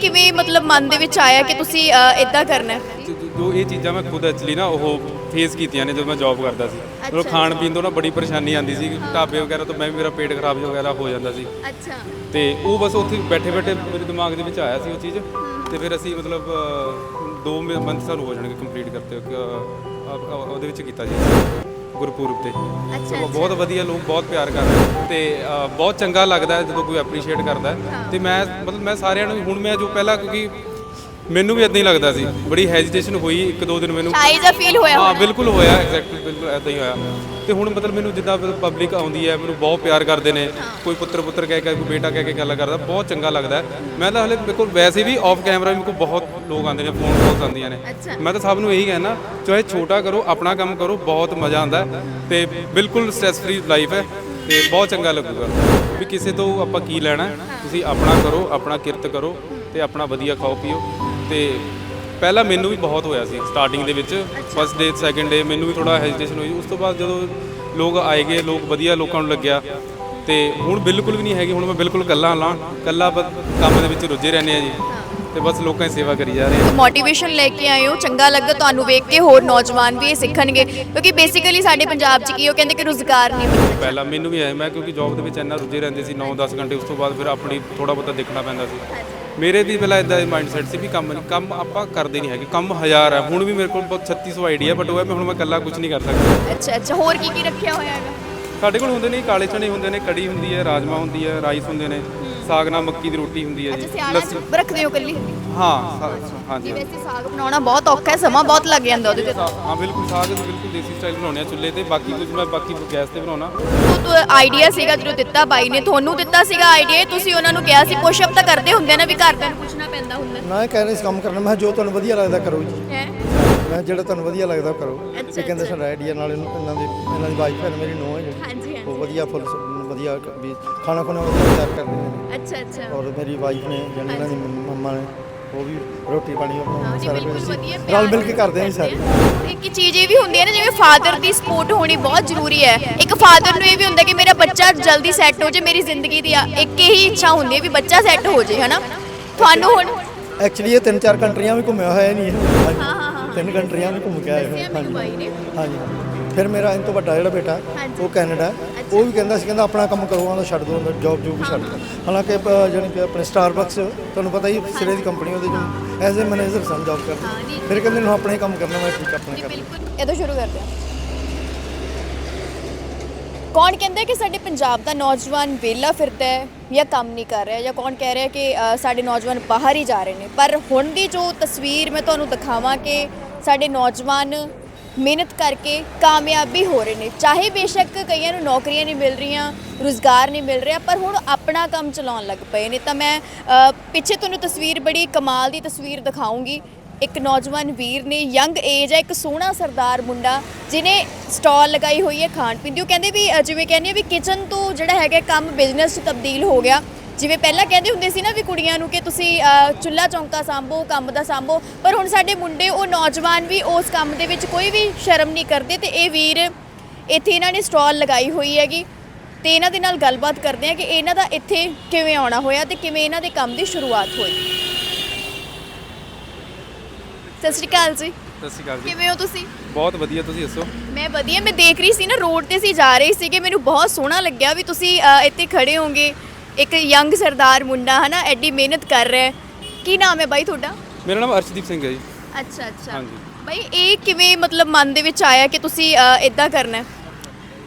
ਕਿਵੇਂ ਮਤਲਬ ਮਨ ਦੇ ਵਿੱਚ ਆਇਆ ਕਿ ਤੁਸੀਂ ਇਦਾਂ ਕਰਨਾ ਹੈ? ਜੋ- ਇਹ ਚੀਜ਼ਾਂ ਮੈਂ ਖੁਦ ਐਕਚੁਅਲੀ ਨਾ ਉਹ ਫੇਸ ਕੀਤੀਆਂ ਨੇ ਜਦੋਂ ਮੈਂ ਜੌਬ ਕਰਦਾ ਸੀ। ਜਦੋਂ ਖਾਣ ਪੀਣ ਤੋਂ ਨਾ ਬੜੀ ਪਰੇਸ਼ਾਨੀ ਆਉਂਦੀ ਸੀ ਢਾਬੇ ਵਗੈਰਾ ਤੋਂ ਮੈਂ ਵੀ ਮੇਰਾ ਪੇਟ ਖਰਾਬ ਵਗੈਰਾ ਹੋ ਜਾਂਦਾ ਸੀ। ਅੱਛਾ। ਤੇ ਉਹ ਬਸ ਉੱਥੇ ਬੈਠੇ ਬੈਠੇ ਮੇਰੇ ਦਿਮਾਗ ਦੇ ਵਿੱਚ ਆਇਆ ਸੀ ਉਹ ਚੀਜ਼ ਤੇ ਫਿਰ ਅਸੀਂ ਮਤਲਬ 2 ਮੰਥ ਸਾਨੂੰ ਹੋ ਜਾਣਗੇ ਕੰਪਲੀਟ ਕਰਤੇ ਉਹਦੇ ਵਿੱਚ ਕੀਤਾ ਜੀ। ਗੁਰਪੁਰਬ ਤੇ। ਅੱਛਾ ਬਹੁਤ ਵਧੀਆ ਲੋਕ ਬਹੁਤ ਪਿਆਰ ਕਰ ਰਹੇ ਨੇ ਤੇ ਅ, ਬਹੁਤ ਚੰਗਾ ਲੱਗਦਾ ਹੈ ਜਦੋਂ ਕੋਈ ਐਪਰੀਸ਼ੀਏਟ ਕਰਦਾ। ਹੈ। ਤੇ ਮੈਂ ਮਤਲਬ ਮੈਂ ਸਾਰਿਆਂ ਨੂੰ ਹੁਣ ਮੈਂ ਜੋ ਪਹਿਲਾਂ ਕਿਉਂਕਿ ਮੈਨੂੰ ਵੀ ਇਦਾਂ ਹੀ ਲੱਗਦਾ ਸੀ ਬੜੀ ਹੈਜੀਟੇਸ਼ਨ ਹੋਈ ਇੱਕ ਦੋ ਦਿਨ ਮੈਨੂੰ ਸ਼ਾਈ ਜਿਹਾ ਫੀਲ ਹੋਇਆ ਹਾਂ ਹੋਣਾ। ਬਿਲਕੁਲ ਹੋਇਆ ਐਗਜ਼ੈਕਟਲੀ ਬਿਲਕੁਲ ਐਦਾਂ ਹੀ ਹੋਇਆ ਤੇ ਹੁਣ ਮਤਲਬ ਮੈਨੂੰ ਜਿੱਦਾਂ ਪਬਲਿਕ ਆਉਂਦੀ ਹੈ ਮੈਨੂੰ ਬਹੁਤ ਪਿਆਰ ਕਰਦੇ ਨੇ ਕੋਈ ਪੁੱਤਰ ਪੁੱਤਰ ਕਹਿ ਕੇ ਕੋਈ ਬੇਟਾ ਕਹਿ ਕੇ ਗੱਲ ਕਰਦਾ ਬਹੁਤ ਚੰਗਾ ਲੱਗਦਾ ਹੈ। ਮੈਂ ਤਾਂ ਹਲੇ ਮੇਰੇ ਕੋਲ ਵੈਸੇ ਵੀ ਆਫ ਕੈਮਰਾ ਮੇਰੇ ਕੋਲ ਬਹੁਤ ਲੋਕ ਆਉਂਦੇ ਨੇ ਫੋਨ ਕਾਲਸ ਆਉਂਦੀਆਂ ਨੇ। ਮੈਂ ਤਾਂ ਸਭ ਨੂੰ ਇਹੀ ਕਹਿਣਾ ਚਾਹੇ ਛੋਟਾ ਕਰੋ ਆਪਣਾ ਕੰਮ ਕਰੋ ਬਹੁਤ ਮਜ਼ਾ ਆਉਂਦਾ ਹੈ ਤੇ ਬਿਲਕੁਲ ਸਟ੍ਰੈਸ ਫ੍ਰੀ ਲਾਈਫ ਹੈ ਤੇ ਬਹੁਤ ਚੰਗਾ ਲੱਗੂਗਾ ਵੀ ਕਿਸੇ ਤੋਂ ਆਪਾਂ ਕੀ ਲੈਣਾ ਹੈ? ਤੁਸੀਂ ਆਪਣਾ ਕਰੋ ਆਪਣਾ ਕਿਰਤ ਕਰੋ ਤੇ ਆਪਣਾ ਵਧੀਆ ਖਾਓ ਪੀਓ ਤੇ ਪਹਿਲਾਂ ਮੈਨੂੰ ਵੀ ਬਹੁਤ ਹੋਇਆ ਸੀ ਸਟਾਰਟਿੰਗ ਦੇ ਵਿੱਚ ਫਸਟ ਡੇ ਸੈਕੰਡ ਡੇ ਮੈਨੂੰ ਵੀ ਥੋੜਾ ਹੈਜੀਟੇਸ਼ਨ ਹੋਈ। ਉਸ ਤੋਂ ਬਾਅਦ ਜਦੋਂ ਲੋਕ ਆਏਗੇ ਲੋਕ ਵਧੀਆ ਲੋਕਾਂ ਨੂੰ ਲੱਗਿਆ ਤੇ ਹੁਣ ਬਿਲਕੁਲ ਵੀ ਨਹੀਂ ਹੈਗੀ ਹੁਣ ਮੈਂ ਬਿਲਕੁਲ ਇਕੱਲਾ ਲਾਂ ਇਕੱਲਾ ਬਸ ਕੰਮ ਦੇ ਵਿੱਚ ਰੁੱਝੇ ਰਹਿੰਦੇ ਆ ਜੀ। ਤੇ ਬਸ ਲੋਕਾਂ ਦੀ ਸੇਵਾ ਕਰੀ ਜਾ ਰਹੇ ਹਾਂ। ਮੋਟੀਵੇਸ਼ਨ ਲੈ ਕੇ ਆਏ ਹੋ ਚੰਗਾ ਲੱਗਾ ਤੁਹਾਨੂੰ ਵੇਖ ਕੇ ਹੋਰ ਨੌਜਵਾਨ ਵੀ ਇਹ ਸਿੱਖਣਗੇ। ਕਿਉਂਕਿ ਬੇਸਿਕਲੀ ਸਾਡੇ ਪੰਜਾਬ 'ਚ ਕੀ ਉਹ ਕਹਿੰਦੇ ਕਿ ਰੁਜ਼ਗਾਰ ਨਹੀਂ ਮਿਲਦਾ ਪਹਿਲਾਂ ਮੈਨੂੰ ਵੀ ਆਇਆ ਮੈਂ ਕਿਉਂਕਿ ਜੌਬ ਦੇ ਵਿੱਚ ਇੰਨਾ ਰੁੱਝੇ ਰਹਿੰਦੇ ਸੀ 9-10 ਘੰਟੇ ਉਸ ਤੋਂ ਬਾਅਦ ਫਿਰ ਆਪਣੀ ਥੋੜਾ ਬਹੁਤਾ ਦੇਖਣਾ ਪੈਂਦਾ ਸੀ। ਮੇਰੇ ਵੀ ਪਹਿਲਾਂ ਇਦਾਂ ਦੇ ਮਾਈਂਡ ਸੈਟ ਸੀ ਵੀ ਕੰਮ ਕੰਮ ਆਪਾਂ ਕਰਦੇ ਨਹੀਂ ਹੈਗੇ ਕੰਮ ਹਜ਼ਾਰ ਹੈ ਹੁਣ ਵੀ ਮੇਰੇ ਕੋਲ ਬਹੁਤ 3600 ਆਈਡੀਆ ਬਟ ਉਹ ਹੈ ਮੈਂ ਹੁਣ ਮੈਂ ਇਕੱਲਾ ਕੁਝ ਨਹੀਂ ਕਰ ਸਕਦਾ। ਅੱਛਾ ਅੱਛਾ ਹੋਰ ਕੀ ਕੀ ਰੱਖਿਆ ਹੋਇਆ ਹੈਗਾ? ਸਾਡੇ ਕੋਲ ਹੁੰਦੇ ਨੇ ਕਾਲੇ ਚਣੇ ਹੁੰਦੇ ਨੇ ਕੜੀ ਹੁੰਦੀ ਹੈ ਰਾਜਮਾ ਹੁੰਦੀ ਹੈ ਰਾਈਸ ਹੁੰਦੇ ਨੇ। ਸਾਗ ਨਾਲ ਮੱਕੀ ਦੀ ਰੋਟੀ ਹੁੰਦੀ ਹੈ ਅੱਛਾ ਜੀ। ਸਿਆਲਾਂ 'ਚ ਰੱਖਦੇ ਹੋ ਕੱਲੀ ਹਾਂ ਸਾ- ਹਾਂਜੀ। ਜੀ ਵੈਸੇ ਸਾਗ ਬਣਾਉਣਾ ਬਹੁਤ ਔਖਾ ਹੈ ਸਮਾਂ ਬਹੁਤ ਲੱਗ ਜਾਂਦਾ ਉਹਦੇ ਤੇ ਹਾਂ ਬਿਲਕੁਲ ਸਾਗ ਅਸੀਂ ਬਿਲਕੁਲ ਦੇਸੀ ਸਟਾਈਲ ਬਣਾਉਂਦੇ ਆ ਚੁੱਲ੍ਹੇ ਤੇ ਬਾਕੀ ਕੁਝ ਮੈਂ ਬਾਕੀ ਗੈਸ ਤੇ ਬਣਾਉਣਾ। ਉਹ ਤੋਂ ਆਈਡੀਆ ਸੀਗਾ ਜਦੋਂ ਦਿੱਤਾ ਬਾਈ ਨੇ ਤੁਹਾਨੂੰ ਦਿੱਤਾ ਸੀਗਾ ਆਈਡੀਆ ਤੁਸੀਂ ਉਹਨਾਂ ਨੂੰ ਕਿਹਾ ਸੀ ਪੁਸ਼ਅਪ ਤਾਂ ਕਰਦੇ ਹੁੰਦੇ ਆ ਨਾ ਵੀ ਘਰਦਿਆਂ ਨੂੰ ਪੁੱਛਣਾ ਪੈਂਦਾ ਹੁੰਦਾ। ਨਾ ਇਹ ਕਹਿ ਰਹੇ ਸੀ ਕੰਮ ਕਰਨਾ ਮੈਂ ਕਿਹਾ ਜੋ ਤੁਹਾਨੂੰ ਵਧੀਆ ਲੱਗਦਾ ਕਰੋ ਜੀ। ਹੈ? ਮੈਂ ਜਿਹੜਾ ਤੁਹਾਨੂੰ ਵਧੀਆ ਲੱਗਦਾ ਉਹ ਕਰੋ। ਅੱਛਾ, ਇਹ ਕਹਿੰਦੇ ਸਾਡਾ ਆਈਡੀਆ ਨਾਲ ਇਹਨੂੰ- ਇਹਨਾਂ ਦੀ ਇਹਨਾਂ ਦੀ ਵਾਈਫ ਹੈ ਮੇਰੀ ਨੂੰਹ ਹੈ ਜਿਹੜੀ। ਹਾਂਜੀ ਉਹ ਵਧੀਆ ਫੁੱਲ ਵਧੀਆ ਵੀ ਖਾਣਾ ਖਾਣਾ ਵਧੀਆ ਤਿਆਰ ਕਰਦੇ ਨੇ। ਅੱਛਾ ਅੱਛਾ। ਔਰ ਮੇਰੀ ਵਾਈਫ ਨੇ ਜਾਨੀ ਇਹਨਾਂ ਦੀ ਮੰਮ- ਨੇ ਉਹ ਵੀ ਰੋਟੀ ਪਾਣੀ ਹਾਂ ਜੀ ਸਾਰਾ ਕੁਝ ਵਧੀਆ ਅਸੀਂ ਰਲ ਮਿਲ ਕੇ ਕਰਦੇ ਹਾਂ ਜੀ ਸਾਰੇ। ਇੱਕ ਚੀਜ਼ ਇਹ ਵੀ ਹੁੰਦੀ ਹੈ ਨਾ ਜਿਵੇਂ ਫਾਦਰ ਦੀ ਸਪੋਰਟ ਹੋਣੀ ਬਹੁਤ ਜ਼ਰੂਰੀ ਹੈ। ਇੱਕ ਫਾਦਰ ਨੂੰ ਇਹ ਵੀ ਹੁੰਦਾ ਕਿ ਮੇਰਾ ਬੱਚਾ ਜਲਦੀ ਸੈੱਟ ਹੋ ਜਾਏ ਮੇਰੀ ਜ਼ਿੰਦਗੀ ਦੀ ਇੱਕ ਹੀ ਇੱਛਾ ਹੁੰਦੀ ਹੈ ਵੀ ਬੱਚਾ ਸੈੱਟ ਹੋ ਜਾਏ ਹਨਾ? ਤੁਹਾਨੂੰ ਹੁਣ ਐਕਚੁਅਲੀ ਇਹ ਤਿੰਨ ਚਾਰ ਕੰਟਰੀਆਂ ਵੀ ਘੁੰਮਿਆ ਹੋਇਆ ਨਹੀਂ ਹਾਂਜੀ। ਹਾਂ, ਹਾਂ, ਹਾਂ। ਤਿੰਨ ਕੰਟਰੀਆਂ ਵੀ ਘੁੰਮ ਕੇ ਆਏ ਬਾਈ ਨੇ। ਹਾਂਜੀ। ਫਿਰ ਮੇਰਾ ਇਹਨਾਂ ਤੋਂ ਵੱਡਾ ਜਿਹੜਾ ਬੇਟਾ। ਉਹ ਕੈਨੇਡਾ। ਉਹ ਵੀ ਕਹਿੰਦਾ ਸੀ ਕਹਿੰਦਾ ਆਪਣਾ ਕੰਮ ਕਰੋ ਆਂਦਾ ਛੱਡ ਦੋ ਜੌਬ ਜੂਬ ਛੱਡ ਦੋ ਹਾਲਾਂਕਿ ਜਾਣੀ ਕਿ ਆਪਣੇ ਸਟਾਰਬਕਸ ਤੁਹਾਨੂੰ ਪਤਾ ਹੀ ਸਿਰੇ ਦੀ ਕੰਪਨੀ ਉਹਦੇ ਚ। ਐਜ਼ ਅ ਮੈਨੇਜਰ ਸਨ ਜੌਬ ਕਰਦੇ। ਫਿਰ ਕਹਿੰਦੇ ਨੂੰ ਆਪਣੇ ਕੰਮ ਕਰਨਾ ਮੈਂ ਠੀਕ ਆਪਣੇ ਜੀ ਕਰਨਾ। ਬਿਲਕੁਲ। ਇਹ ਤੋਂ ਸ਼ੁਰੂ ਕਰਦੇ ਹਾਂ। ਕੌਣ ਕਹਿੰਦਾ ਕਿ ਸਾਡੇ ਪੰਜਾਬ ਦਾ ਨੌਜਵਾਨ ਵਿਹਲਾ ਫਿਰਦਾ ਹੈ ਜਾਂ ਕੰਮ ਨਹੀਂ ਕਰ ਰਿਹਾ ਜਾਂ ਕੌਣ ਕਹਿ ਰਿਹਾ ਕਿ ਸਾਡੇ ਨੌਜਵਾਨ ਬਾਹਰ ਹੀ ਜਾ ਰਹੇ ਨੇ? ਪਰ ਹੁਣ ਦੀ ਜੋ ਤਸਵੀਰ ਮੈਂ ਤੁਹਾਨੂੰ ਦਿਖਾਵਾਂ ਕਿ ਸਾਡੇ ਨੌਜਵਾਨ ਮਿਹਨਤ ਕਰਕੇ ਕਾਮਯਾਬੀ ਹੋ ਰਹੇ ਨੇ। ਚਾਹੇ ਬੇਸ਼ੱਕ ਕਈਆਂ ਨੂੰ ਨੌਕਰੀਆਂ ਨਹੀਂ ਮਿਲ ਰਹੀਆਂ, ਰੁਜ਼ਗਾਰ ਨਹੀਂ ਮਿਲ ਰਿਹਾ, ਪਰ ਹੁਣ ਆਪਣਾ ਕੰਮ ਚਲਾਉਣ ਲੱਗ ਪਏ ਨੇ। ਤਾਂ ਮੈਂ ਪਿੱਛੇ ਤੁਹਾਨੂੰ ਤਸਵੀਰ, ਬੜੀ ਕਮਾਲ ਦੀ ਤਸਵੀਰ ਦਿਖਾਉਂਗੀ। ਇੱਕ ਨੌਜਵਾਨ ਵੀਰ ਨੇ, ਯੰਗ ਏਜ ਹੈ, ਇੱਕ ਸੋਹਣਾ ਸਰਦਾਰ ਮੁੰਡਾ ਜਿਨੇ ਸਟਾਲ ਲਗਾਈ ਹੋਈ ਹੈ ਖਾਣ ਪੀਣ ਦੀ। ਉਹ ਕਹਿੰਦੇ ਵੀ ਜਿਵੇਂ ਕਹਿੰਦੇ ਆ ਵੀ ਕਿਚਨ ਤੋਂ ਜਿਹੜਾ ਹੈਗਾ ਕੰਮ ਬਿਜ਼ਨਸ 'ਚ ਤਬਦੀਲ ਹੋ ਗਿਆ। ਜਿਵੇਂ ਪਹਿਲਾਂ ਕਹਿੰਦੇ ਹੁੰਦੇ ਸੀ ਨਾ ਵੀ ਕੁੜੀਆਂ ਨੂੰ ਕਿ ਤੁਸੀਂ ਅ, ਚੁੱਲ੍ਹਾ ਚੌਂਕਾ ਸੰਭੋ ਕੰਮ ਦਾ ਸੰਭੋ ਪਰ ਹੁਣ ਸਾਡੇ ਮੁੰਡੇ ਉਹ ਨੌਜਵਾਨ ਵੀ ਉਸ ਕੰਮ ਦੇ ਵਿੱਚ ਕੋਈ ਵੀ ਸ਼ਰਮ ਨਹੀਂ ਕਰਦੇ ਤੇ ਇਹ ਵੀਰ ਇੱਥੇ ਇਹਨਾਂ ਨੇ ਸਟਾਲ ਲਗਾਈ ਹੋਈ ਹੈਗੀ ਤੇ ਇਹਨਾਂ ਦੇ ਨਾਲ ਗੱਲਬਾਤ ਕਰਦੇ ਆ ਕਿ ਇਹਨਾਂ ਦਾ ਇੱਥੇ ਕਿਵੇਂ ਆਉਣਾ ਹੋਇਆ ਤੇ ਕਿਵੇਂ ਇਹਨਾਂ ਦੇ ਕੰਮ ਦੀ ਸ਼ੁਰੂਆਤ ਹੋਈ। ਸਤਿ ਸ਼੍ਰੀ ਅਕਾਲ ਜੀ। ਸਤਿ ਸ਼੍ਰੀ ਅਕਾਲ ਜੀ। ਕਿਵੇਂ ਹੋ ਤੁਸੀਂ? ਬਹੁਤ ਵਧੀਆ ਤੁਸੀਂ ਦੱਸੋ? ਮੈਂ ਵਧੀਆ ਮੈਂ ਦੇਖ ਰਹੀ ਸੀ ਨਾ ਰੋਡ ਤੇ ਸੀ ਜਾ ਰਹੀ ਸੀ ਕਿ ਮੈਨੂੰ ਬਹੁਤ ਸੋਹਣਾ ਲੱਗਿਆ ਵੀ ਤੁਸੀਂ ਇੱਥੇ ਖੜੇ ਹੋਗੇ ਇੱਕ ਯੰਗ ਸਰਦਾਰ ਮੁੰਡਾ ਹਨਾ ਐਡੀ ਮਿਹਨਤ ਕਰ ਰਿਹਾ ਹੈ। ਕੀ ਨਾਮ ਹੈ ਬਾਈ ਤੁਹਾਡਾ? ਮੇਰਾ ਨਾਮ ਅਰਸ਼ਦੀਪ ਸਿੰਘ ਹੈ ਜੀ। ਅੱਛਾ ਅੱਛਾ। ਹਾਂਜੀ। ਬਾਈ ਇਹ ਕਿਵੇਂ ਮਤਲਬ ਮਨ ਦੇ ਵਿੱਚ ਆਇਆ ਕਿ ਤੁਸੀਂ ਇਦਾਂ ਕਰਨਾ ਹੈ?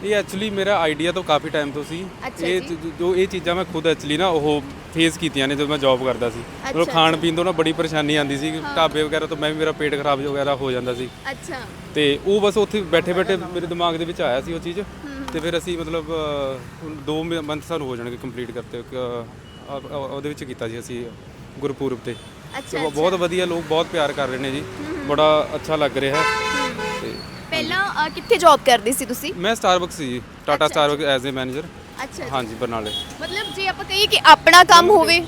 ਇਹ ਐਕਚੁਅਲੀ ਮੇਰਾ ਆਈਡੀਆ ਤੋਂ ਕਾਫੀ ਟਾਈਮ ਤੋਂ ਸੀ। ਅੱਛਾ ਇਹ ਜੀ। ਇਹ ਚੀਜ਼ਾਂ ਮੈਂ ਖੁਦ ਐਕਚੁਅਲੀ ਨਾ ਉਹ ਫੇਸ ਕੀਤੀਆਂ ਨੇ ਜਦੋਂ ਮੈਂ ਜੌਬ ਕਰਦਾ ਸੀ। ਮਤਲਬ ਅੱਛਾ, ਖਾਣ ਪੀਣ ਤੋਂ ਨਾ ਬੜੀ ਪਰੇਸ਼ਾਨੀ ਆਉਂਦੀ ਸੀ। ਢਾਬੇ ਵਗੈਰਾ ਤੋਂ ਮੈਂ ਵੀ ਮੇਰਾ ਪੇਟ ਖਰਾਬ ਵਗੈਰਾ ਹੋ ਜਾਂਦਾ ਸੀ। ਅੱਛਾ। ਤੇ ਉਹ ਬਸ ਉੱਥੇ ਬੈਠੇ ਬੈਠੇ ਮੇਰੇ ਦਿਮਾਗ ਦੇ ਵਿੱਚ ਆਇਆ ਸੀ ਉਹ ਚੀਜ਼। ਤੇ ਫਿਰ ਅਸੀਂ ਮਤਲਬ 2 ਮੰਥ ਸਾਨੂੰ ਹੋ ਜਾਣਗੇ ਕੰਪਲੀਟ ਕਰਤੇ ਅ, ਅ, ਅ, ਉਹਦੇ ਵਿੱਚ ਕੀਤਾ ਜੀ ਅਸੀਂ ਗੁਰਪੁਰਬ ਤੇ। ਅੱਛਾ ਤੇ ਬਹੁਤ ਵਧੀਆ ਲੋਕ ਬਹੁਤ ਪਿਆਰ ਕਰ ਰਹੇ ਨੇ ਜੀ। ਬੜਾ ਅੱਛਾ ਲੱਗ ਰਿਹਾ ਹੈ। ਤੇ ਪਹਿਲਾਂ ਅ, ਕਿੱਥੇ ਜੌਬ ਕਰਦੇ ਸੀ ਤੁਸੀਂ? ਮੈਂ ਸਟਾਰਬਕਸ ਸੀ ਜੀ Tata Starbucks as a manager ਅੱਛਾ ਹਾਂਜੀ ਬਰਨਾਲੇ। ਮਤਲਬ ਜੇ ਆਪਾਂ ਕਹੀਏ ਕਿ ਆਪਣਾ ਕੰਮ ਹੋਵੇ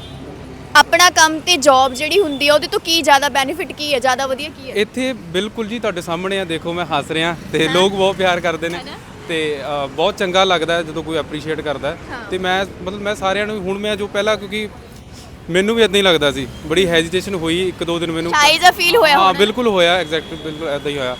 ਆਪਣਾ ਕੰਮ ਤੇ ਜੌਬ ਜਿਹੜੀ ਹੁੰਦੀ ਹੈ ਉਹਦੇ ਤੋਂ ਕੀ ਜ਼ਿਆਦਾ ਬੈਨੀਫਿਟ ਕੀ ਹੈ ਜ਼ਿਆਦਾ ਵਧੀਆ ਕੀ ਹੈ? ਇੱਥੇ ਬਿਲਕੁਲ ਜੀ ਤੁਹਾਡੇ ਸਾਹਮਣੇ ਆ ਦੇਖੋ ਮੈਂ ਹੱਸ ਰਿਹਾ ਤੇ ਲੋਕ ਬਹੁਤ ਪਿਆਰ ਕਰਦੇ ਨੇ। ਹੈਨਾ? ਤੇ ਅ, ਬਹੁਤ ਚੰਗਾ ਲੱਗਦਾ ਹੈ ਜਦੋਂ ਕੋਈ ਐਪਰੀਸ਼ੀਏਟ ਕਰਦਾ ਹੈ। ਤੇ ਮੈਂ ਮਤਲਬ ਮੈਂ ਸਾਰਿਆਂ ਨੂੰ ਹੁਣ ਮੈਂ ਜੋ ਪਹਿਲਾਂ ਕਿਉਂਕਿ ਮੈਨੂੰ ਵੀ ਇਦਾਂ ਹੀ ਲੱਗਦਾ ਸੀ। ਬੜੀ ਹੈਜੀਟੇਸ਼ਨ ਹੋਈ ਇੱਕ ਦੋ ਦਿਨ ਮੈਨੂੰ। ਸ਼ਾਈ ਜਿਹਾ ਫੀਲ ਹੋਇਆ ਹਾਂ ਬਿਲਕੁਲ ਹੋਇਆ ਐਗਜ਼ੈਕਟ ਬਿਲਕੁਲ ਐਦਾਂ ਹੀ ਹੋਇਆ।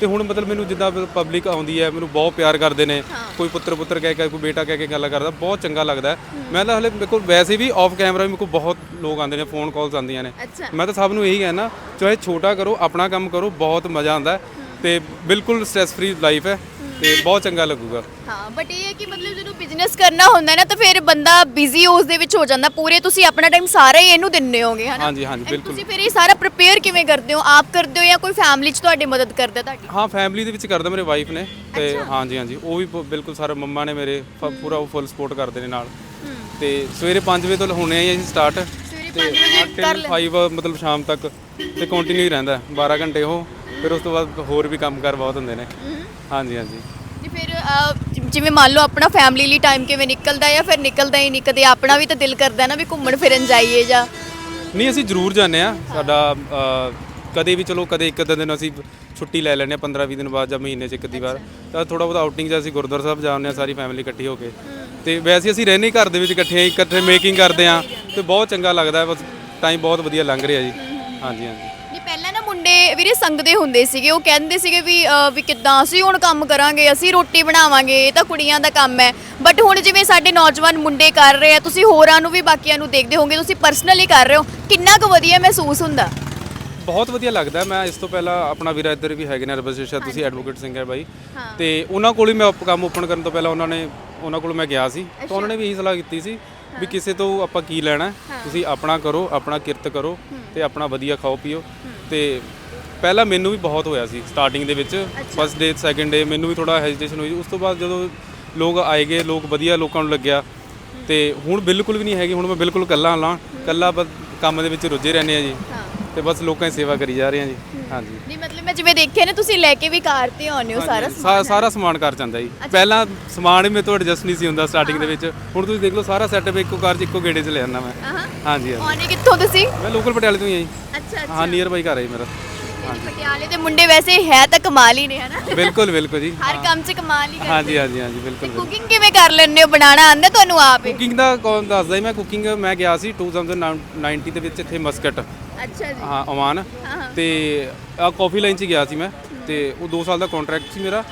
ਤੇ ਹੁਣ ਮਤਲਬ ਮੈਨੂੰ ਜਿੱਦਾਂ ਪਬਲਿਕ ਆਉਂਦੀ ਹੈ ਮੈਨੂੰ ਬਹੁਤ ਪਿਆਰ ਕਰਦੇ ਨੇ। ਕੋਈ ਪੁੱਤਰ ਪੁੱਤਰ ਕਹਿ ਕੇ ਕੋਈ ਬੇਟਾ ਕਹਿ ਕੇ ਗੱਲਾਂ ਕਰਦਾ ਬਹੁਤ ਚੰਗਾ ਲੱਗਦਾ ਹੈ। ਮੈਂ ਤਾਂ ਹਲੇ ਮੇਰੇ ਕੋਲ ਵੈਸੇ ਵੀ ਆਫ ਕੈਮਰਾ ਵੀ ਮੇਰੇ ਕੋਲ ਬਹੁਤ ਲੋਕ ਆਉਂਦੇ ਨੇ ਫੋਨ ਕਾਲਸ ਆਉਂਦੀਆਂ ਨੇ। ਅੱਛਾ। ਮੈਂ ਤਾਂ ਸਭ ਨੂੰ ਇਹੀ ਕਹਿਣਾ ਚਾਹੇ ਛੋਟਾ ਕਰੋ ਆਪਣਾ ਕੰਮ ਕਰੋ ਬਹੁਤ ਮਜ਼ਾ ਆਉਂਦਾ ਹੈ। ਤੇ ਬਿਲਕੁਲ ਸਟ੍ਰੈਸ ਫ੍ਰੀ ਲਾਈਫ ਹੈ। ਤੇ ਬਹੁਤ ਚੰਗਾ ਲੱਗੂਗਾ। ਹਾਂ ਬਟ ਇਹ ਹੈ ਕਿ ਮਤਲਬ ਜਦੋਂ ਬਿਜ਼ਨਸ ਕਰਨਾ ਹੁੰਦਾ ਨਾ ਤਾਂ ਫਿਰ ਬੰਦਾ ਬਿਜ਼ੀ ਉਸ ਦੇ ਵਿੱਚ ਹੋ ਜਾਂਦਾ। ਪੂਰੇ ਤੁਸੀਂ ਆਪਣਾ ਟਾਈਮ ਸਾਰਾ ਹੀ ਇਹਨੂੰ ਦਿੰਦੇ ਹੋਗੇ ਹਨਾ? ਹਾਂਜੀ ਹਾਂਜੀ And ਬਿਲਕੁਲ। ਤੁਸੀਂ ਫਿਰ ਇਹ ਸਾਰਾ ਪ੍ਰਿਪੇਅਰ ਕਿਵੇਂ ਕਰਦੇ ਹੋ? ਆਪ ਕਰਦੇ ਹੋ ਜਾਂ ਕੋਈ ਫੈਮਿਲੀ 'ਚ ਤੁਹਾਡੀ ਮਦਦ ਕਰਦਾ ਤੁਹਾਡੀ? ਹਾਂ ਫੈਮਿਲੀ ਦੇ ਵਿੱਚ ਕਰਦਾ ਮੇਰੇ ਵਾਈਫ ਨੇ ਤੇ ਹਾਂਜੀ ਹਾਂਜੀ ਉਹ ਵੀ ਬਿਲਕੁਲ ਸਾਰਾ ਮੰਮਾ ਨੇ ਮੇਰੇ ਫ- ਪੂਰਾ ਫੁੱਲ ਸਪੋਰਟ ਕਰਦੇ ਨੇ ਨਾਲ। ਤੇ ਸਵੇਰੇ 5 ਵਜੇ ਤੋਂ ਹੋਣੇ ਆ ਜੀ ਸਟਾਰਟ ਸਵੇਰੇ ਤੇ 5 ਵਜੇ ਕਰ ਲੈ 5 ਮਤਲਬ ਸ਼ਾਮ ਤੱਕ ਤੇ ਕੰਟੀਨਿਊ ਹੀ ਰਹਿੰਦਾ। 12 ਘੰਟੇ ਉਹ ਫਿਰ ਉਸ ਤੋਂ ਬਾਅਦ ਹੋਰ ਵੀ ਕੰਮਕਾਰ ਬਹੁਤ ਹੁੰਦੇ ਨੇ। ਹਾਂਜੀ ਹਾਂਜੀ। ਜੀ ਫਿਰ ਅਹ, ਜਿ- ਜਿਵੇਂ ਮੰਨ ਲਓ ਆਪਣਾ ਫੈਮਿਲੀ ਲਈ ਟਾਈਮ ਕਿਵੇਂ ਨਿਕਲਦਾ ਜਾਂ ਫਿਰ ਨਿਕਲਦਾ ਹੀ ਨਹੀਂ ਕਦੇ ਆਪਣਾ ਵੀ ਤਾਂ ਦਿਲ ਕਰਦਾ ਨਾ ਵੀ ਘੁੰਮਣ ਫਿਰਨ ਜਾਈਏ ਜਾਂ। ਨਹੀਂ ਅਸੀਂ ਜ਼ਰੂਰ ਜਾਂਦੇ ਆ ਸਾਡਾ ਅ, ਕਦੇ ਵੀ ਚਲੋ ਕਦੇ ਇੱਕ ਅੱਧਾ ਦਿਨ ਅਸੀਂ ਛੁੱਟੀ ਲੈ ਲੈਂਦੇ ਆ 15 20 ਦਿਨ ਬਾਅਦ ਜਾਂ ਮਹੀਨੇ 'ਚ ਇੱਕ ਅੱਧੀ ਵਾਰ। ਤਾਂ ਥੋੜਾ ਬਹੁਤ ਆਊਟਿੰਗ 'ਚ ਅਸੀਂ ਗੁਰਦੁਆਰਾ ਸਾਹਿਬ ਜਾਂਦੇ ਆ ਸਾਰੀ ਫੈਮਿਲੀ ਇਕੱਠੀ ਹੋ ਕੇ। ਤੇ ਵੈਸੇ ਅਸੀਂ ਰਹਿੰਦੇ ਘਰ ਦੇ ਵਿੱਚ ਇਕੱਠੇ ਹੀ, ਇਕੱਠੇ ਮੇਕਿੰਗ ਕਰਦੇ ਆ ਤੇ ਬਹੁਤ ਚੰਗਾ ਲੱਗਦਾ ਹੈ ਬਸ ਟਾਈਮ ਬਹੁਤ ਵਧੀਆ ਲੰਘ ਰਿਹਾ ਜੀ। ਹਾਂਜੀ ਹਾਂਜੀ। ਮੁੰਡੇ ਵੀਰੇ ਸੰਗਦੇ ਹੁੰਦੇ ਸੀਗੇ ਉਹ ਕਹਿੰਦੇ ਸੀਗੇ ਵੀ ਅਹ, ਵੀ ਕਿੱਦਾਂ ਅਸੀਂ ਹੁਣ ਕੰਮ ਕਰਾਂਗੇ ਅਸੀਂ ਰੋਟੀ ਬਣਾਵਾਂਗੇ ਇਹ ਤਾਂ ਕੁੜੀਆਂ ਦਾ ਕੰਮ ਹੈ। ਬਟ ਹੁਣ ਜਿਵੇਂ ਸਾਡੇ ਨੌਜਵਾਨ ਮੁੰਡੇ ਕਰ ਰਹੇ ਆ ਤੁਸੀਂ ਹੋਰਾਂ ਨੂੰ ਵੀ ਬਾਕੀਆਂ ਨੂੰ ਦੇਖਦੇ ਹੋਵੋਗੇ ਤੁਸੀਂ ਪਰਸਨਲੀ ਕਰ ਰਹੇ ਹੋ ਕਿੰਨਾ ਕੁ ਵਧੀਆ ਮਹਿਸੂਸ ਹੁੰਦਾ? ਬਹੁਤ ਵਧੀਆ ਲੱਗਦਾ ਹੈ। ਮੈਂ ਇਸ ਤੋਂ ਪਹਿਲਾਂ ਆਪਣਾ ਵੀਰਾ ਇੱਧਰ ਵੀ ਹੈਗੇ ਨੇ ਰਬਸ਼ੇਸ਼ਾ ਤੁਸੀਂ ਐਡਵੋਕੇਟ ਸਿੰਘ ਹੈ ਬਾਈ। ਤੇ ਉਹਨਾਂ ਕੋਲ ਹੀ ਮੈਂ op- ਕੰਮ ਓਪਨ ਕਰਨ ਤੋਂ ਪਹਿਲਾਂ ਉਹਨਾਂ ਨੇ ਉਹਨਾਂ ਕੋਲ ਮੈਂ ਗਿਆ ਸੀ। ਤਾਂ ਉਹਨਾਂ ਨੇ ਵੀ ਇਹੀ ਸਲਾਹ ਕੀਤੀ ਸੀ ਵੀ ਕਿਸੇ ਤੋਂ ਆਪਾਂ ਕੀ ਲੈਣਾ ਹੈ, ਤੁਸੀਂ ਆਪਣਾ ਕਰੋ ਆਪਣਾ ਕਿਰਤ ਕਰੋ ਤੇ ਆਪਣਾ ਵਧੀਆ ਖਾਓ ਪੀਓ ਤੇ ਪਹਿਲਾਂ ਮੈਨੂੰ ਵੀ ਬਹੁਤ ਹੋਇਆ ਸੀ ਸਟਾਰਟਿੰਗ ਦੇ ਵਿੱਚ ਫਸਟ ਡੇ ਸੈਕੰਡ ਡੇ ਮੈਨੂੰ ਵੀ ਥੋੜਾ ਹੈਜੀਟੇਸ਼ਨ ਹੋਈ। ਉਸ ਤੋਂ ਬਾਅਦ ਜਦੋਂ ਲੋਕ ਆਏਗੇ ਲੋਕ ਵਧੀਆ ਲੋਕਾਂ ਨੂੰ ਲੱਗਿਆ ਤੇ ਹੁਣ ਬਿਲਕੁਲ ਵੀ ਨਹੀਂ ਹੈਗੀ ਹੁਣ ਮੈਂ ਬਿਲਕੁਲ ਇਕੱਲਾ ਲਾਂ ਇਕੱਲਾ ਬਸ ਕੰਮ ਦੇ ਵਿੱਚ ਰੁੱਝੇ ਰਹਿੰਦੇ ਆ ਜੀ। ਤੇ ਬਸ ਲੋਕਾਂ ਦੀ ਸੇਵਾ ਕਰੀ ਜਾ ਰਹੇ ਆ ਜੀ। ਹਾਂਜੀ। ਨਹੀਂ ਮਤਲਬ ਮੈਂ ਜਿਵੇਂ ਦੇਖਿਆ ਨਾ ਤੁਸੀਂ ਲੈ ਕੇ ਵੀ ਕਾਰ ਤੇ ਆਉਂਦੇ ਹੋ ਸਾਰਾ ਸਾ- ਸਾਰਾ ਸਮਾਨ ਕਰ ਜਾਂਦਾ ਜੀ। ਪਹਿਲਾਂ ਸਮਾਨ ਹੀ ਮੇਰੇ ਤੋਂ ਐਡਜਸਟ ਨਹੀਂ ਸੀ ਹੁੰਦਾ ਸਟਾਰਟਿੰਗ ਦੇ ਵਿੱਚ। ਹੁਣ ਤੁਸੀਂ ਦੇਖ ਲਓ ਸਾਰਾ ਸੈਟਅਪ ਇੱਕੋ ਕਾਰ 'ਚ ਇੱਕੋ ਗੇੜੇ 'ਚ ਲੈ ਜਾਂਦਾ ਮੈਂ। ਹਾਂ ਹਾਂਜੀ ਹਾਂਜੀ। ਕਿੱਥੋਂ ਤੁਸੀਂ? ਮੈਂ ਲੋਕਲ ਪਟਿਆਲੇ ਤੋਂ ਹੀ ਆ ਜੀ। ਅੱਛਾ ਹਾਂ ਨੀਅਰ ਬਾਈ ਘਰ ਹੈ ਜੀ ਮੇਰਾ। ਪਟਿਆਲੇ ਦੇ ਮੁੰਡੇ ਵੈਸੇ ਹੈ ਤਾਂ ਕਮਾਲ ਹੀ ਨੇ ਹਨਾ? ਬਿਲਕੁਲ ਬਿਲਕੁਲ ਜੀ। ਹਰ ਕੰਮ 'ਚ ਕਮਾਲ ਹੀ ਕਰਦੇ ਹਾਂਜੀ ਹਾਂਜੀ ਹਾਂਜੀ ਬਿਲਕੁਲ ਕੁਕਿੰਗ ਕਿਵੇਂ ਕਰ ਲੈਂਦੇ ਹੋ? ਬਣਾਉਣਾ ਆਉਂਦਾ ਤੁਹਾਨੂੰ ਆਪ? ਹੀ ਕੁਕਿੰਗ ਦਾ ਕੌਣ ਦੱਸਦਾ ਜੀ? ਮੈਂ ਕੁਕਿੰਗ ਮੈਂ ਗਿਆ ਸੀ 2019 ਦੇ ਵਿੱਚ ਇੱਥੇ ਮਸਕਟ। ਅੱਛਾ ਜੀ। ਹਾਂ ਓਮਾਨ ਤੇ ਆ ਕਾਫੀ ਲਾਈਨ 'ਚ ਗਿਆ ਸੀ ਮੈਂ। ਤੇ ਉਹ 2 ਸਾਲ ਦਾ ਕੰਟਰੈਕਟ ਸੀ ਮੇਰਾ।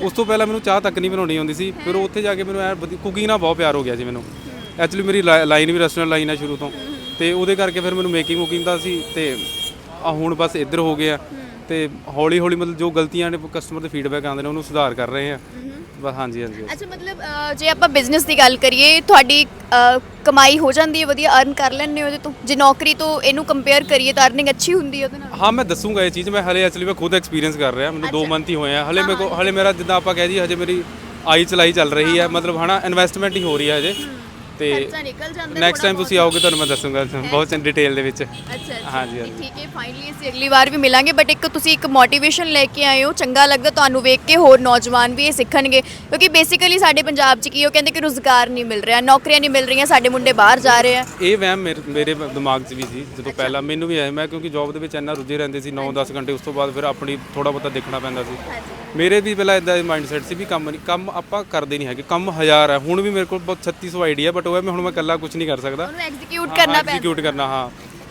ਉਸ ਤੋਂ ਪਹਿਲਾਂ ਮੈਨੂੰ ਚਾਹ ਤੱਕ ਨਹੀਂ ਬਣਾਉਣੀ ਆਉਂਦੀ ਸੀ। ਫਿਰ ਉੱਥੇ ਜਾ ਕੇ ਮੈਨੂੰ ਐ ਕੁਕਿੰਗ ਨਾਲ ਬਹੁਤ ਪਿਆਰ ਹੋ ਗਿਆ ਜੀ ਮੈਨੂੰ। ਐਕਚੁਅਲੀ ਮੇਰੀ ਲਾਈਨ ਵੀ ਰੈਸਟੋਰੈਂਟ ਲਾਈਨ ਹੈ ਸ਼ੁਰੂ ਤੋਂ। ਤੇ ਉਹਦੇ ਕਰਕੇ ਫਿਰ ਮੈਨੂੰ ਮੇਕਿੰਗ ਕੁਕਿੰਗ ਦਾ ਸੀ। ਤੇ ਆ ਹੁਣ ਬਸ ਇੱਧਰ ਹੋ ਗਿਆ ਤੇ ਹੌਲੀ ਹੌਲੀ ਮਤਲਬ ਜੋ ਗਲਤੀਆਂ ਨੇ ਕਸਟਮਰ ਦੇ ਫੀਡਬੈਕ ਆਉਂਦੇ ਨੇ ਉਹਨੂੰ ਸੁਧਾਰ ਕਰ ਰਹੇ ਆ। ਬਸ ਹਾਂਜੀ ਹਾਂਜੀ ਅੱਛਾ ਮਤਲਬ ਜੇ ਆਪਾਂ ਬਿਜ਼ਨਸ ਦੀ ਗੱਲ ਕਰੀਏ ਤੁਹਾਡੀ ਕਮਾਈ ਹੋ ਜਾਂਦੀ ਹੈ ਵਧੀਆ ਅਰਨ ਕਰ ਲੈਂਦੇ ਹੋ ਉਹਦੇ ਤੋਂ ਜੇ ਨੌਕਰੀ ਤੋਂ ਇਹਨੂੰ ਕੰਪੇਅਰ ਕਰੀਏ ਤਾਂ ਅਰਨਿੰਗ ਅੱਛੀ ਹੁੰਦੀ ਹੈ ਉਹਦੇ ਨਾਲ। ਹਾਂ ਮੈਂ ਦੱਸੂਗਾ ਇਹ ਚੀਜ਼ ਮੈਂ ਹਲੇ ਐਕਚੁਅਲੀ ਮੈਂ ਖੁਦ ਐਕਸਪੀਰੀਅੰਸ ਕਰ ਰਿਹਾ ਮੈਨੂੰ 2 ਮੰਥ ਹੀ ਹੋਏ ਆ ਹਲੇ ਮੇਰੇ ਕੋ ਹਲੇ ਮੇਰਾ ਜਿੱਦਾਂ ਆਪਾਂ ਕਹਿ ਜੀ ਹਜੇ ਮੇਰੀ ਆਈ ਚਲਾਈ ਚੱਲ ਰਹੀ ਹੈ ਮਤਲਬ ਹਨਾ ਇਨਵੈਸਟਮੈਂਟ ਹੀ ਹੋ ਰਹੀ ਹੈ ਹਜੇ। ਤੇ ਖਰਚਾ ਨਿਕਲ ਜਾਂਦਾ ਨੈਕਸਟ ਟਾਈਮ ਤੁਸੀਂ ਆਓਗੇ ਤੁਹਾਨੂੰ ਮੈਂ ਦੱਸੂਗਾ ਬਹੁਤ ਡਿਟੇਲ ਦੇ ਵਿੱਚ। ਅੱਛਾ ਅੱਛਾ। ਹਾਂਜੀ, ਨਹੀਂ, ਠੀਕ ਹੈ ਫਾਈਨਲੀ ਅਸੀਂ ਅਗਲੀ ਵਾਰ ਵੀ ਮਿਲਾਂਗੇ ਬਟ ਇੱਕ ਤੁਸੀਂ ਇੱਕ ਮੋਟੀਵੇਸ਼ਨ ਲੈ ਕੇ ਆਏ ਹੋ ਚੰਗਾ ਲੱਗਦਾ ਤੁਹਾਨੂੰ ਵੇਖ ਕੇ ਹੋਰ ਨੌਜਵਾਨ ਵੀ ਇਹ ਸਿੱਖਣਗੇ। ਕਿਉਂਕਿ ਬੇਸਿਕਲੀ ਸਾਡੇ ਪੰਜਾਬ 'ਚ ਕੀ ਉਹ ਕਹਿੰਦੇ ਕਿ ਰੋਜ਼ਗਾਰ ਨਹੀਂ ਮਿਲ ਰਿਹਾ ਨੌਕਰੀਆਂ ਨਹੀਂ ਮਿਲ ਰਹੀਆਂ ਸਾਡੇ ਮੁੰਡੇ ਬਾਹਰ ਜਾ ਰਹੇ ਆ। ਇਹ ਵਹਿਮ ਮੇਰੇ ਮੇਰੇ ਦਿਮਾਗ 'ਚ ਵੀ ਸੀ ਜਦੋਂ ਪਹਿਲਾਂ ਮੈਨੂੰ ਵੀ ਆਇਆ ਮੈਂ ਕਿਉਂਕਿ ਜੌਬ ਦੇ ਵਿੱਚ ਇੰਨਾ ਰੁੱਝੇ ਰਹਿੰਦੇ ਸੀ 9-10 ਘੰਟੇ ਉਸ ਤੋਂ ਬਾਅਦ ਫਿਰ ਆਪਣੀ ਥੋੜਾ ਬਹੁਤਾ ਦੇਖਣਾ ਪੈਂਦਾ ਸੀ। ਮੇਰੇ ਵੀ ਪਹਿਲਾਂ ਇਦਾਂ ਦਾ ਮਾਈਂਡਸੈਟ ਸੀ ਵੀ ਕੰਮ ਨਹੀਂ ਕੰਮ ਆਪਾਂ ਕਰਦੇ ਨਹੀਂ ਹੈਗੇ ਕੰਮ ਹਜ਼ਾਰ ਹੈ ਹੁਣ ਵੀ ਮੇਰੇ ਕੋਲ ਬਹੁਤ 3600 ਆਈਡੀਆ ਬਟ ਉਹ ਹੈ ਮੈਂ ਹੁਣ ਮੈਂ ਇਕੱਲਾ ਕੁਝ ਨਹੀਂ ਕਰ ਸਕਦਾ। ਉਹਨੂੰ ਐਗਜ਼ੀਕਿਊਟ ਕਰਨਾ ਪੈਂਦਾ। ਐਗਜ਼ੀਕਿਊਟ ਕਰਨਾ ਹਾਂ।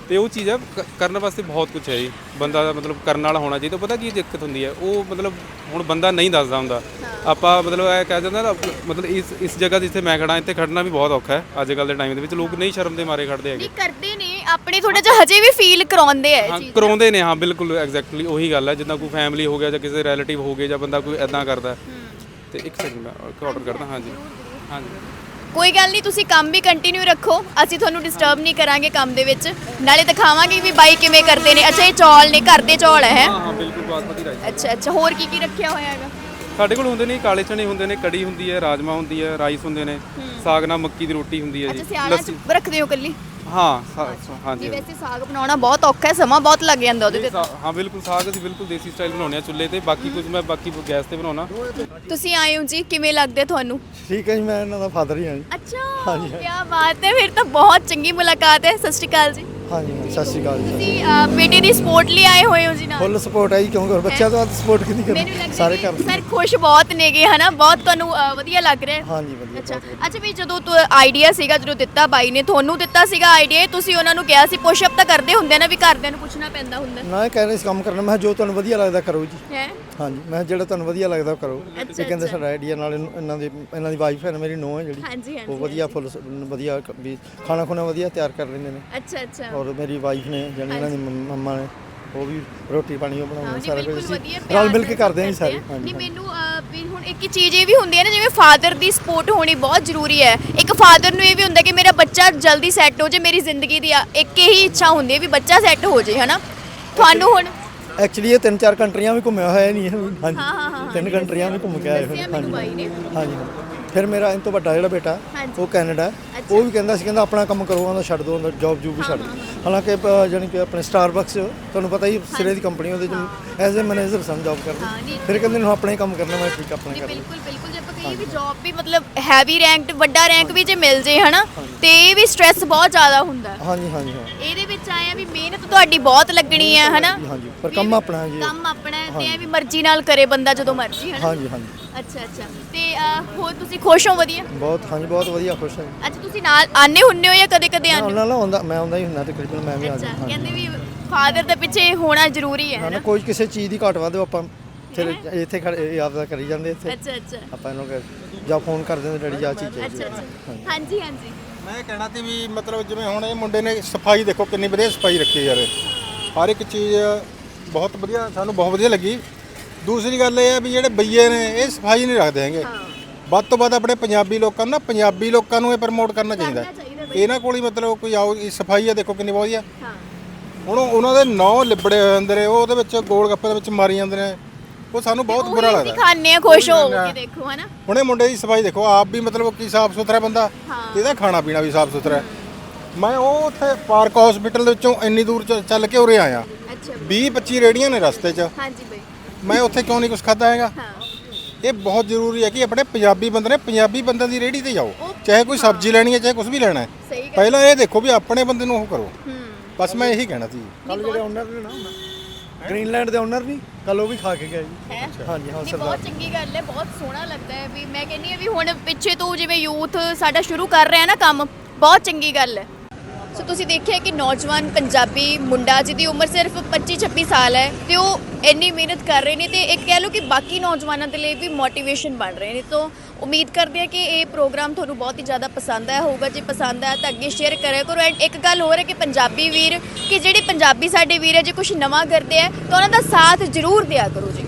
ਤੇ ਉਹ ਚੀਜ਼ ਹੈ ਕ- ਕਰਨ ਵਾਸਤੇ ਬਹੁਤ ਕੁਝ ਹੈ ਜੀ। ਬੰਦਾ ਦਾ ਮਤਲਬ ਕਰਨ ਵਾਲਾ ਹੋਣਾ ਚਾਹੀਦਾ। ਪਤਾ ਕੀ ਦਿੱਕਤ ਹੁੰਦੀ ਹੈ? ਉਹ ਮਤਲਬ ਹੁਣ ਬੰਦਾ ਨਹੀਂ ਦੱਸਦਾ ਹੁੰਦਾ। ਆਪਾਂ ਮਤਲਬ ਇਹ ਕਹਿ ਦਿੰਦਾ ਨਾ, ਮਤਲਬ ਇਸ ਇਸ ਜਗ੍ਹਾ ਜਿੱਥੇ ਮੈਂ ਖੜਾ ਇੱਥੇ ਖੜਨਾ ਵੀ ਬਹੁਤ ਔਖਾ ਹੈ। ਅੱਜ ਕੱਲ ਦੇ ਟਾਈਮ ਦੇ ਵਿੱਚ ਲੋਕ ਨਹੀਂ ਸ਼ਰਮ ਦੇ ਮਾਰੇ ਖੜਦੇ ਹੈਗੇ। ਨਹੀਂ ਕਰਦੇ ਨੇ ਆਪਣੇ ਥੋੜਾ ਜਿਹਾ ਹਜੇ ਵੀ ਫੀਲ ਕਰਾਉਂਦੇ ਆ ਇਹ ਹਾਂ ਚੀਜ਼। ਕਰਾਉਂਦੇ ਨੇ ਹਾਂ ਬਿਲਕੁਲ ਐਗਜ਼ੈਕਟਲੀ ਉਹੀ ਗੱਲ ਹੈ ਜਿੱਦਾਂ ਕੋਈ ਫੈਮਿਲੀ ਹੋ ਗਿਆ ਜਾਂ ਕਿਸੇ ਰਿਲੇਟਿਵ ਹੋ ਗਏ ਜਾਂ ਬੰਦਾ ਕੋਈ ਐਦਾਂ ਕਰਦਾ। ਤੇ ਇੱਕ ਸੈਕਿੰਡ ਮੈਂ ਆਰਡਰ ਕਰਦਾ ਹਾਂਜੀ। ਹਾਂਜੀ। ਕੋਈ ਗੱਲ ਨਹੀਂ ਤੁਸੀਂ ਕੰਮ ਵੀ ਕੰਟੀਨਿਊ ਰੱਖੋ ਅਸੀਂ ਤੁਹਾਨੂੰ ਡਿਸਟਰਬ ਨਹੀਂ ਕਰਾਂਗੇ ਕੰਮ ਦੇ ਵਿੱਚ। ਨਾਲੇ ਦਿਖਾਵਾਂਗੇ ਵੀ ਬਾਈ ਕਿਵੇਂ ਕਰਦੇ ਨੇ। ਅੱਛਾ ਇਹ ਚੌਲ ਨੇ ਘਰ ਦੇ ਚੌਲ ਹੈ ਹਾਂ? ਹਾਂ ਬਿਲਕੁਲ ਬਾਸਮਤੀ ਰਾਈਸ ਅੱਛਾ ਅੱਛਾ ਹੋਰ ਕੀ ਕੀ ਰੱਖਿਆ ਹੋਇਆ ਹੈਗਾ? ਸਾਡੇ ਕੋਲ ਹੁੰਦੇ ਨੇ ਕਾਲੇ ਚਣੇ ਹੁੰਦੇ ਨੇ ਕੜੀ ਹੁੰਦੀ ਹੈ ਰਾਜਮਾ ਹੁੰਦੀ ਹੈ ਰਾਈਸ ਹੁੰਦੇ ਨੇ ਸਾਗ ਨਾਲ ਮੱਕੀ ਦੀ ਰੋਟੀ ਹੁੰਦੀ ਹੈ ਅੱਛਾ ਜੀ ਸਿਆਲਾਂ ਚ ਰੱਖਦੇ ਹੋ ਕੱਲੀ ਹਾਂ ਸਾ- ਜੀ ਹਾਂਜੀ ਵੈਸੇ ਸਾਗ ਬਣਾਉਣਾ ਬਹੁਤ ਔਖਾ ਹੈ ਸਮਾਂ ਬਹੁਤ ਲੱਗ ਜਾਂਦਾ ਉਹਦੇ ਸਾ- ਹਾਂ ਬਿਲਕੁਲ ਸਾਗ ਅਸੀਂ ਬਿਲਕੁਲ ਦੇਸੀ ਸਟਾਈਲ ਬਣਾਉਂਦੇ ਆ ਚੁੱਲ੍ਹੇ ਤੇ ਬਾਕੀ ਕੁਝ ਮੈਂ ਬਾਕੀ ਗੈਸ ਤੇ ਬਣਾਉਣਾ। ਤੇ ਤੁਸੀਂ ਆਏ ਹੋ ਜੀ ਕਿਵੇਂ ਲੱਗਦੇ ਤੁਹਾਨੂੰ? ਠੀਕ ਹੈ ਜੀ ਮੈਂ ਇਹਨਾਂ ਦਾ ਫਾਦਰ ਹੀ ਹਾਂ ਜੀ। ਅੱਛਾ ਕੀ ਬਾਤ ਹੈ ਫਿਰ ਤਾਂ ਬਹੁਤ ਚੰਗੀ ਮੁਲਾਕਾਤ ਹੈ ਸਤਿ ਸ਼੍ਰੀ ਅਕਾਲ ਜੀ। ਹਾਂਜੀ ਹਾਂ, ਸਤਿ ਸ਼੍ਰੀ ਅਕਾਲ ਜੀ। ਤੁਸੀਂ ਬੇਟੇ ਦੀ ਸਪੋਰਟ ਲਈ ਆਏ ਹੋਏ ਹੋ ਜੀ ਨਾਲ? ਫੁੱਲ ਸਪੋਰਟ ਹੈ ਜੀ ਕਿਉਂਕਿ ਬੱਚਿਆਂ ਤੋਂ ਵੱਧ ਸਪੋਰਟ ਕਿਹਦੀ ਮੈਨੂੰ ਕਰਨੀ ਲੱਗਦਾ ਸਾਰੇ ਕਿ ਘਰ ਸਰ ਖੁਸ਼ ਬਹੁਤ ਨੇਗੇ ਹਨਾ? ਬਹੁਤ ਤੁਹਾਨੂੰ ਵਧੀਆ ਲੱਗ ਰਿਹਾ ਹੈ। ਹਾਂਜੀ ਵਧੀਆ ਅੱਛਾ। ਬਹੁਤ ਵਧੀਆ। ਅੱਛਾ ਵੀ ਜਦੋਂ ਤੂੰ ਆਈਡੀਆ ਸੀਗਾ ਜਦੋਂ ਦਿੱਤਾ ਬਾਈ ਨੇ ਤੁਹਾਨੂੰ ਦਿੱਤਾ ਸੀਗਾ ਆਈਡੀਆ ਤੁਸੀਂ ਉਹਨਾਂ ਨੂੰ ਕਿਹਾ ਸੀ ਪੁਸ਼ ਅਪ ਤਾਂ ਕਰਦੇ ਹੁੰਦੇ ਨਾ ਵੀ ਘਰਦਿਆਂ ਨੂੰ ਪੁੱਛਣਾ ਪੈਂਦਾ ਹੁੰਦਾ। ਨਾ ਇਹ ਕਹਿ ਰਹੇ ਸੀ ਕੰਮ ਕਰਨਾ। ਮੈਂ ਕਿਹਾ ਜੋ ਤੁਹਾਨੂੰ ਵਧੀਆ ਲੱਗਦਾ ਕਰੋ ਜੀ। ਹੈ? ਹਾਂਜੀ ਮੈਂ ਕਿਹਾ ਜਿਹੜਾ ਤੁਹਾਨੂੰ ਵਧੀਆ ਲੱਗਦਾ ਉਹ ਕਰੋ। ਅੱਛਾ, ਇਹ ਕਹਿੰਦੇ ਅੱਛਾ। ਸਾਡਾ ਆਈਡੀਆ ਨਾਲ ਇਹਨੂੰ- ਇਹਨਾਂ ਦੀ ਇਹਨਾਂ ਦੀ ਵਾਈਫ ਹੈ ਨਾ ਮੇਰੀ ਨੂੰਹ ਹੈ ਜਿਹੜੀ। ਹਾਂਜੀ, ਹਾਂਜੀ, ਉਹ ਵਧੀਆ ਫੁੱਲ ਸ- ਵਧੀਆ ਕ- ਵੀ ਖਾਣਾ ਖੁਣਾ ਵਧੀਆ ਤਿਆਰ ਕਰ ਲੈਂਦੇ ਨੇ। ਅੱਛਾ ਅੱਛਾ। ਔਰ ਮੇਰੀ ਵਾਈਫ ਨੇ ਜਾਨੀ ਇਹਨਾਂ ਦੀ ਮੰਮ- ਮੰਮਾ ਨੇ ਉਹ ਵੀ ਰੋਟੀ ਪਾਣੀ ਉਹ ਹਾਂ, ਬਣਾਉਂਦੇ ਨਹੀਂ, ਸਾਰਾ ਬਿਲਕੁਲ ਕੁਝ ਵਧੀਆ ਅਸੀਂ ਪਿਆਰ ਰਲ ਮਿਲ ਕੇ ਨਾਲ ਕਰਦੇ ਹਾਂ ਜੀ ਸਾਰੇ। ਹਾਂਜੀ ਨਹੀਂ ਹਾਂਜੀ। ਮੈਨੂੰ ਅਹ, ਵੀ ਹੁਣ ਇੱਕ ਚੀਜ਼ ਇਹ ਵੀ ਹੁੰਦੀ ਹੈ ਨਾ ਜਿਵੇਂ ਫਾਦਰ ਦੀ ਸਪੋਰਟ ਹੋਣੀ ਬਹੁਤ ਜ਼ਰੂਰੀ ਹੈ ਇੱਕ ਫਾਦਰ ਨੂੰ ਇਹ ਵੀ ਹੁੰਦਾ ਕਿ ਮੇਰਾ ਬੱਚਾ ਜਲਦੀ ਸੈੱਟ ਹੋ ਜੇ ਮੇਰੀ ਜ਼ਿੰਦਗੀ ਦੀ ਆ- ਇੱਕ ਹੀ ਇੱਛਾ ਹੁੰਦੀ ਹੈ ਵੀ ਬੱਚਾ ਸੈੱਟ ਹੋ ਜੇ ਹਨਾ ਤੁਹਾਨੂੰ ਹੁਣ ਐਕਚੁਅਲੀ ਇਹ ਤਿੰਨ ਚਾਰ ਕੰਟਰੀਆਂ ਵੀ ਘੁੰਮਿਆ ਹੋਇਆ ਨਹੀਂ ਹੈ ਹਾਂਜੀ ਹਾਂ, ਹਾਂ, ਹਾਂ, ਤਿੰਨ ਕੰਟਰੀਆਂ ਵੀ ਘੁੰਮ ਕੇ ਆਏ ਹੋਏ ਦੱਸਿਆ ਨੇ। ਮੈਨੂੰ ਬਾਈ ਨੇ। ਹਾਂਜੀ ਫਿਰ ਮੇਰਾ ਇਹ ਤੋਂ ਵੱਡਾ ਜਿਹੜਾ ਬੇਟਾ। ਉਹ ਕੈਨੇਡਾ। ਉਹ ਵੀ ਕਹਿੰਦਾ ਸੀ ਕਹਿੰਦਾ ਆਪਣਾ ਕੰਮ ਕਰੋ ਉਹਦਾ ਛੱਡ ਦੋ ਉਹਦਾ ਜੌਬ ਜੂਬ ਵੀ ਛੱਡ ਦਿਓ ਹਾਲਾਂਕਿ ਜਾਣੀ ਕਿ ਆਪਣੇ ਸਟਾਰਬਕਸ ਤੁਹਾਨੂੰ ਪਤਾ ਹੀ ਸਿਰੇ ਦੀ ਕੰਪਨੀ ਉਹਦੇ ਚ ਐਜ਼ ਅ ਮੈਨੇਜਰ ਸਨ ਜੌਬ ਕਰਦੇ। ਫਿਰ ਕਹਿੰਦੇ ਨੂੰ ਆਪਣਾ ਕੰਮ ਕਰਨਾ ਮੈਂ ਠੀਕ ਆਪਣਾ ਜੀ ਕਰ ਬਿਲਕੁਲ ਬਿਲਕੁਲ। ਜੇ ਆਪਾਂ ਕਹੀਏ ਵੀ ਜੌਬ ਵੀ ਮਤਲਬ ਹੈਵੀ ਰੈਂਕਡ ਵੱਡਾ ਰੈਂਕ ਵੀ ਜੇ ਮਿਲ ਜੇ ਹਨਾ ਤੇ ਇਹ ਵੀ ਸਟ੍ਰੈਸ ਬਹੁਤ ਜ਼ਿਆਦਾ ਹੁੰਦਾ। ਹਾਂਜੀ ਹਾਂਜੀ ਹਾਂ। ਇਹਦੇ ਵਿੱਚ ਆਇਆ ਵੀ ਮਿਹਨਤ ਤੁਹਾਡੀ ਬਹੁਤ ਲੱਗਣੀ ਹੈ ਹਨਾ। ਹਾਂਜੀ। ਪਰ ਕੰਮ ਆਪਣਾ ਹੈ ਜੀ। ਕੰਮ ਆਪਣਾ ਹੈ ਤੇ ਇਹ ਵੀ ਮਰਜ਼ੀ ਨਾਲ ਕਰੇ ਬੰਦਾ ਜਦੋਂ ਮਰਜ਼ੀ ਹਨਾ। ਹਾਂਜੀ ਹਾਂਜੀ। ਅੱਛਾ ਅੱਛਾ। ਤੇ ਅਹ, ਹੋਰ ਤੁਸੀਂ ਖੁਸ਼ ਹੋ ਵਧੀਆ? ਬਹੁਤ ਹਾਂਜੀ ਬਹੁਤ ਵਧੀਆ ਖੁਸ਼ ਹਾਂ। ਅੱਛਾ ਤੁਸੀਂ ਨਾਲ ਆਨੇ ਹੁੰਨੇ ਹੋ ਜਾਂ ਕਦੇ ਕਦੇ ਆਨੇ ਉਹਨਾਂ ਨਾਲ ਆਉਂਦਾ ਮੈਂ ਆਉਂਦਾ ਹੀ ਹੁੰਦਾ ਤਕਰੀਬਨ ਮੈਂ ਵੀ ਆ ਅੱਛਾ ਜਾਂਦਾ ਕਹਿੰਦੇ ਵੀ ਫਾਦਰ ਦੇ ਪਿੱਛੇ ਹੋਣਾ ਜ਼ਰੂਰੀ ਹੈ ਨਾ ਨਾ ਕੋਈ ਕਿਸੇ ਚੀਜ਼ ਦੀ ਘਾਟ ਵਾਧੋ ਆਪਾਂ ਫਿਰ ਇੱਥੇ ਖੜੇ ਇਹ ਆਪਦਾ ਕਰੀ ਜਾਂਦੇ ਇੱਥੇ। ਅੱਛਾ ਅੱਛਾ। ਆਪਾਂ ਇਹਨੂੰ ਜਾਂ ਫੋਨ ਕਰ ਦਿੰਦੇ ਡੈਡੀ ਜਾ ਚੀਜ਼ ਚਾਹੀਦੀ ਅੱਛਾ ਹੈ। ਅੱਛਾ। ਹਾਂਜੀ। ਹਾਂਜੀ ਮੈਂ ਇਹ ਕਹਿਣਾ ਸੀ ਵੀ ਮਤਲਬ ਜਿਵੇਂ ਹੁਣ ਇਹ ਮੁੰਡੇ ਨੇ ਸਫ਼ਾਈ ਦੇਖੋ ਕਿੰਨੀ ਵਧੀਆ ਸਫ਼ਾਈ ਰੱਖੀ ਯਾਰ। ਇਹ। ਹਰ ਇੱਕ ਚੀਜ਼ ਬਹੁਤ ਵਧੀਆ ਸਾਨੂੰ ਬਹੁਤ ਵਧੀਆ ਲੱਗੀ। ਦੂਸਰੀ ਗੱਲ ਇਹ ਹੈ ਵੀ ਜਿਹੜੇ ਬਈਏ ਨੇ ਇਹ ਸਫ਼ਾਈ ਨਹੀਂ ਰੱਖਦੇ ਹੈਗੇ। ਵੱਧ ਤੋਂ ਵੱਧ ਆਪਣੇ ਪੰਜਾਬੀ ਲੋਕਾਂ ਨੂੰ ਪੰਜਾਬੀ ਲੋਕਾਂ ਨੂੰ ਇਹ ਪ੍ਰਮੋਟ ਕਰਨਾ ਚਾਹੀਦਾ। ਇਹਨਾਂ ਕੋਲ ਹੀ ਮਤਲਬ ਕੋਈ ਆਓ ਇਹ ਸਫ਼ਾਈ ਆ ਦੇਖੋ ਕਿੰਨੀ ਵਧੀਆ। ਹਾਂ। ਹੁਣ ਉਹ- ਉਹਨਾਂ ਦੇ ਨੌ ਲਿਬੜੇ ਹੋਏ ਹੁੰਦੇ ਨੇ ਉਹ ਉਹਦੇ ਵਿੱਚ ਗੋਲ ਗੱਪੇ ਦੇ ਵਿੱਚ ਮਾਰੀ ਜਾਂਦੇ ਨੇ। ਉਹ ਸਾਨੂੰ ਬਹੁਤ ਬੁਰਾ ਲੱਗਦਾ। ਆ ਖੁਸ਼ ਹੋ ਕੇ। ਦੇਖੋ ਹਨਾ। ਹੁਣ ਮੁੰਡੇ ਦੀ ਸਫ਼ਾਈ ਦੇਖੋ ਆਪ ਵੀ ਮਤਲਬ ਕੀ ਸਾਫ਼ ਸੁਥਰਾ ਬੰਦਾ। ਇਹਦਾ ਖਾਣਾ ਪੀਣਾ ਵੀ ਸਾਫ਼ ਸੁਥਰਾ ਹੈ। ਮੈਂ ਉਹ ਉੱਥੇ ਪਾਰਕ ਹਸਪੀਟਲ ਦੇ ਵਿੱਚੋਂ ਇੰਨੀ ਦੂਰ ਚੱਲ ਕੇ ਉਰੇ ਆਇਆ। ਅੱਛਾ। 20 25 ਰੇੜੀਆਂ ਨੇ ਰਸਤੇ 'ਚ। ਹਾਂਜੀ ਮੈਂ ਉੱਥੇ ਕਿਉਂ ਨਹੀਂ ਕੁਝ ਖਾਦਾ ਹੈਗਾ? ਹਾਂ। ਇਹ ਬਹੁਤ ਜ਼ਰੂਰੀ ਹੈ ਕਿ ਆਪਣੇ ਪੰਜਾਬੀ ਬੰਦੇ ਨੇ ਪੰਜਾਬੀ ਬੰਦਿਆਂ ਦੀ ਰੇੜੀ ਤੇ ਜਾਓ। ਚਾਹੇ ਕੋਈ ਸਬਜ਼ੀ ਲੈਣੀ ਹੈ ਚਾਹੇ ਕੁਝ ਵੀ ਲੈਣਾ ਹੈ। ਪਹਿਲਾਂ ਇਹ ਦੇਖੋ ਵੀ ਆਪਣੇ ਬੰਦੇ ਨੂੰ ਉਹ ਕਰੋ। ਬਸ ਮੈਂ ਇਹੀ ਕਹਿਣਾ ਸੀ। ਕੱਲ ਜਿਹੜੇ ਓਨਰ ਨੇ ਨਾ ਗ੍ਰੀਨਲੈਂਡ ਦੇ ਓਨਰ ਨਹੀਂ ਕੱਲ ਉਹ ਵੀ ਖਾ ਕੇ ਗਏ ਜੀ। ਹਾਂਜੀ ਹਾਂ ਸਰਦਾਰ ਬਹੁਤ ਚੰਗੀ ਗੱਲ ਹੈ ਬਹੁਤ ਸੋਹਣਾ ਲੱਗਦਾ ਹੈ ਵੀ ਮੈਂ ਕਹਿੰਨੀ ਆ ਵੀ ਹੁਣ ਪਿੱਛੇ ਤੋਂ ਜਿਵੇਂ ਯੂਥ ਸਾਡਾ ਸ਼ੁਰੂ ਕਰ ਰਿਹਾ ਨਾ ਕੰਮ ਬਹੁਤ ਚੰਗੀ ਗੱਲ ਹੈ। ਸੋ ਤੁਸੀਂ ਦੇਖਿਆ ਕਿ ਨੌਜਵਾਨ ਪੰਜਾਬੀ ਮੁੰਡਾ ਜਿਹਦੀ ਉਮਰ ਸਿਰਫ 25 26 ਸਾਲ ਹੈ ਤੇ ਉਹ ਇੰਨੀ ਮਿਹਨਤ ਕਰ ਰਹੇ ਨੇ ਤੇ ਇੱਕ ਕਹਿ ਲਓ ਕਿ ਬਾਕੀ ਨੌਜਵਾਨਾਂ ਦੇ ਲਈ ਵੀ ਮੋਟੀਵੇਸ਼ਨ ਬਣ ਰਹੇ ਨੇ। ਤੋਂ ਉਮੀਦ ਕਰਦੇ ਹਾਂ ਕਿ ਇਹ ਪ੍ਰੋਗਰਾਮ ਤੁਹਾਨੂੰ ਬਹੁਤ ਹੀ ਜ਼ਿਆਦਾ ਪਸੰਦ ਆਇਆ ਹੋਊਗਾ। ਜੇ ਪਸੰਦ ਆਇਆ ਤਾਂ ਅੱਗੇ ਸ਼ੇਅਰ ਕਰਿਆ ਕਰੋ। ਐਂਡ ਇੱਕ ਗੱਲ ਹੋਰ ਹੈ ਕਿ ਪੰਜਾਬੀ ਵੀਰ, ਕਿ ਜਿਹੜੇ ਪੰਜਾਬੀ ਸਾਡੇ ਵੀਰ ਹੈ, ਜੇ ਕੁਝ ਨਵਾਂ ਕਰਦੇ ਆ ਤਾਂ ਉਹਨਾਂ ਦਾ ਸਾਥ ਜ਼ਰੂਰ ਦਿਆ ਕਰੋ ਜੀ।